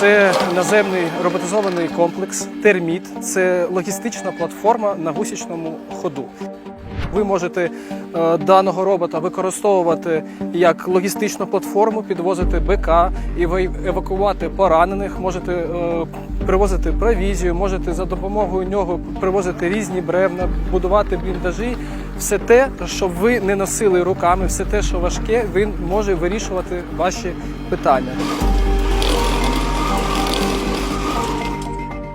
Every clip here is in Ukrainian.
Це наземний роботизований комплекс Терміт. Це логістична платформа на гусячному ходу. Ви можете е, даного робота використовувати як логістичну платформу, підвозити БК, евакувати поранених, можете е, привозити провізію, можете за допомогою нього привозити різні бревна, будувати бліндажі. Все те, що ви не носили руками, все те, що важке, він може вирішувати ваші питання.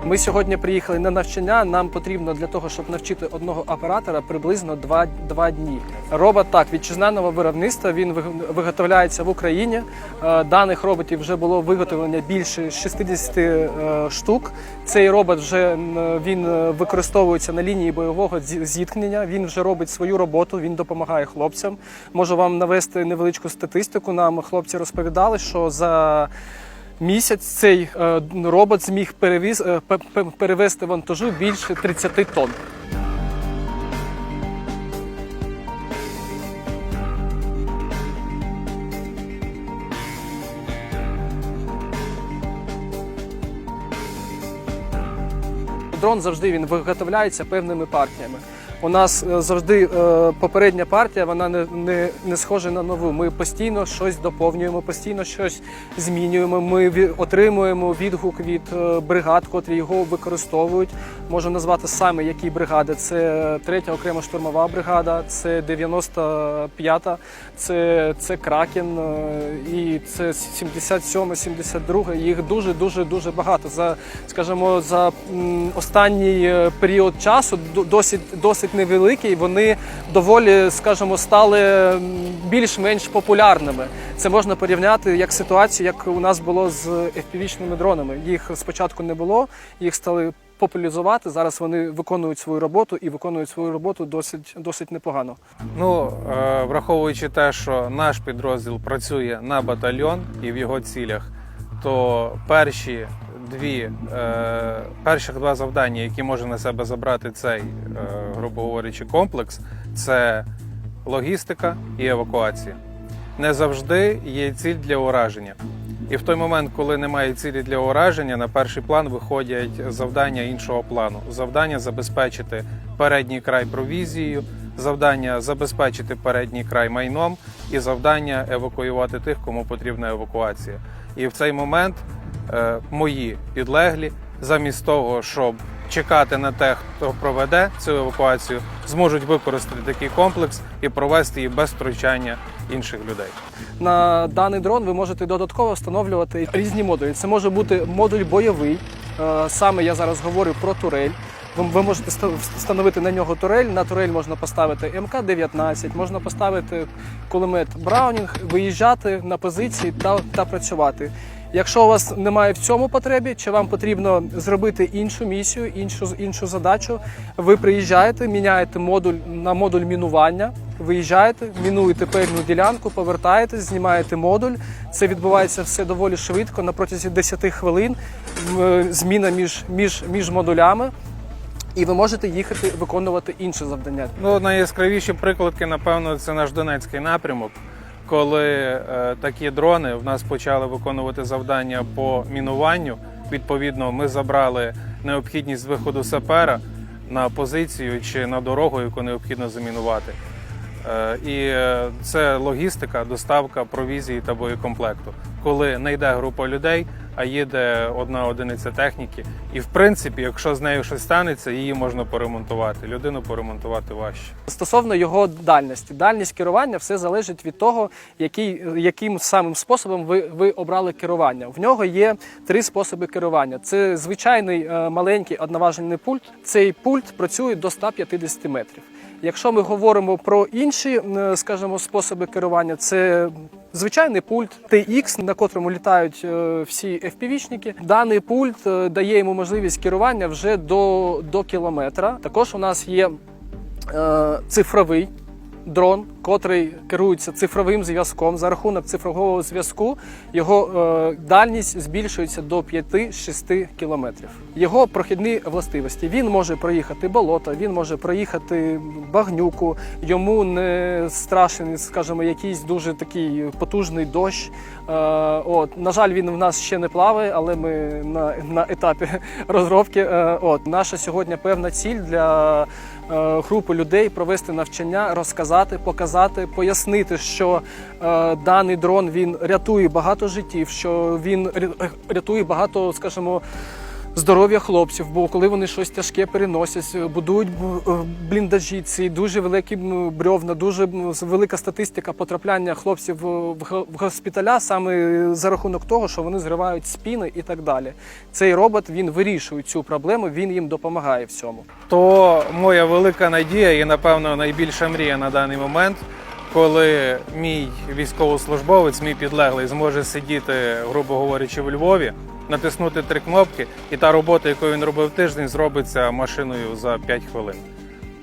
Ми сьогодні приїхали на навчання. Нам потрібно для того, щоб навчити одного оператора приблизно два, два дні. Робот так вітчизняного виробництва. Він виготовляється в Україні. Е, Даних роботів вже було виготовлено більше 60 е, штук. Цей робот вже він е, використовується на лінії бойового зіткнення. Він вже робить свою роботу. Він допомагає хлопцям. Можу вам навести невеличку статистику. Нам хлопці розповідали, що за Місяць цей е, робот зміг перевіз, е, пе- пе- перевезти вантажу більше 30 тонн. Дрон завжди він виготовляється певними партіями. У нас е, завжди е, попередня партія, вона не, не, не схожа на нову. Ми постійно щось доповнюємо, постійно щось змінюємо. Ми отримуємо відгук від е, бригад, котрі його використовують. Можу назвати саме які бригади. Це третя окрема штурмова бригада, це 95-та, це, це Кракен і це 77 72 Їх дуже дуже дуже багато. За скажімо, за останній період часу досить досить невеликий. Вони доволі, скажімо, стали більш-менш популярними. Це можна порівняти як ситуацію, як у нас було з FPV-шними дронами. Їх спочатку не було, їх стали популяризувати. Зараз вони виконують свою роботу і виконують свою роботу досить досить непогано. Ну, е, враховуючи те, що наш підрозділ працює на батальйон і в його цілях, то перші дві, е, перших два завдання, які може на себе забрати цей, е, грубо говорячи, комплекс, це логістика і евакуація. Не завжди є ціль для ураження. І в той момент, коли немає цілі для ураження, на перший план виходять завдання іншого плану. Завдання забезпечити передній край провізією, завдання забезпечити передній край майном і завдання евакуювати тих, кому потрібна евакуація. І в цей момент мої підлеглі, замість того, щоб чекати на те, хто проведе цю евакуацію, зможуть використати такий комплекс і провести її без втручання інших людей. На даний дрон ви можете додатково встановлювати різні модулі. Це може бути модуль бойовий. Е, Саме я зараз говорю про турель. Ви, можете ста- встановити на нього турель. На турель можна поставити МК-19, можна поставити кулемет Браунінг, виїжджати на позиції та, та працювати. Якщо у вас немає в цьому потребі, чи вам потрібно зробити іншу місію, іншу іншу задачу, ви приїжджаєте, міняєте модуль на модуль мінування, виїжджаєте, мінуєте певну ділянку, повертаєтесь, знімаєте модуль. Це відбувається все доволі швидко, на протязі 10 хвилин. Зміна між, між, між модулями. І ви можете їхати виконувати інше завдання. Ну, найяскравіші прикладки, напевно, це наш Донецький напрямок, коли е, такі дрони в нас почали виконувати завдання по мінуванню. Відповідно, ми забрали необхідність виходу сапера на позицію чи на дорогу, яку необхідно замінувати. Е, І е, це логістика, доставка провізії та боєкомплекту, коли не йде група людей, а їде одна одиниця техніки. І в принципі, якщо з нею щось станеться, її можна поремонтувати. Людину поремонтувати важче. Стосовно його дальності, дальність керування все залежить від того, який, яким самим способом ви, ви обрали керування. В нього є три способи керування. Це звичайний е, маленький одноважельний пульт. Цей пульт працює до 150 метрів. Якщо ми говоримо про інші, е, скажімо, способи керування, це звичайний пульт TX, на котрому літають е, всі FPV-шники. Даний пульт е, дає йому можливість керування вже до, до кілометра. Також у нас є е, цифровий дрон, котрий керується цифровим зв'язком. За рахунок цифрового зв'язку його е, дальність збільшується до 5-6 кілометрів. Його прохідні властивості. Він може проїхати болото, він може проїхати багнюку. Йому не страшен, скажімо, якийсь дуже такий потужний дощ. Е, от, на жаль, він в нас ще не плаває, але ми на, на етапі розробки. Е, от, наша сьогодні певна ціль для групи людей провести навчання, розказати, показати, пояснити, що е, даний дрон він рятує багато життів, що він рятує багато, скажімо, здоров'я хлопців, бо коли вони щось тяжке переносять, будують е, бліндажі, ці дуже великі брьовна, дуже велика статистика потрапляння хлопців в госпіталя саме за рахунок того, що вони зривають спіни і так далі. Цей робот він вирішує цю проблему, він їм допомагає в цьому. То моя велика надія і, напевно, найбільша мрія на даний момент, коли мій військовослужбовець, мій підлеглий, зможе сидіти, грубо говорячи, в Львові, натиснути три кнопки, і та робота, яку він робив тиждень, зробиться машиною за 5 хвилин.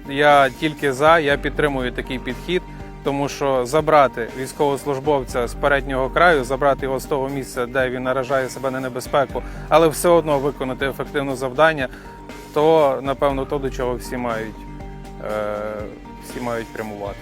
Я тільки за, я підтримую такий підхід, тому що забрати військовослужбовця з переднього краю, забрати його з того місця, де він наражає себе на небезпеку, але все одно виконати ефективне завдання, то напевно то, до чого всі мають, е, всі мають прямувати.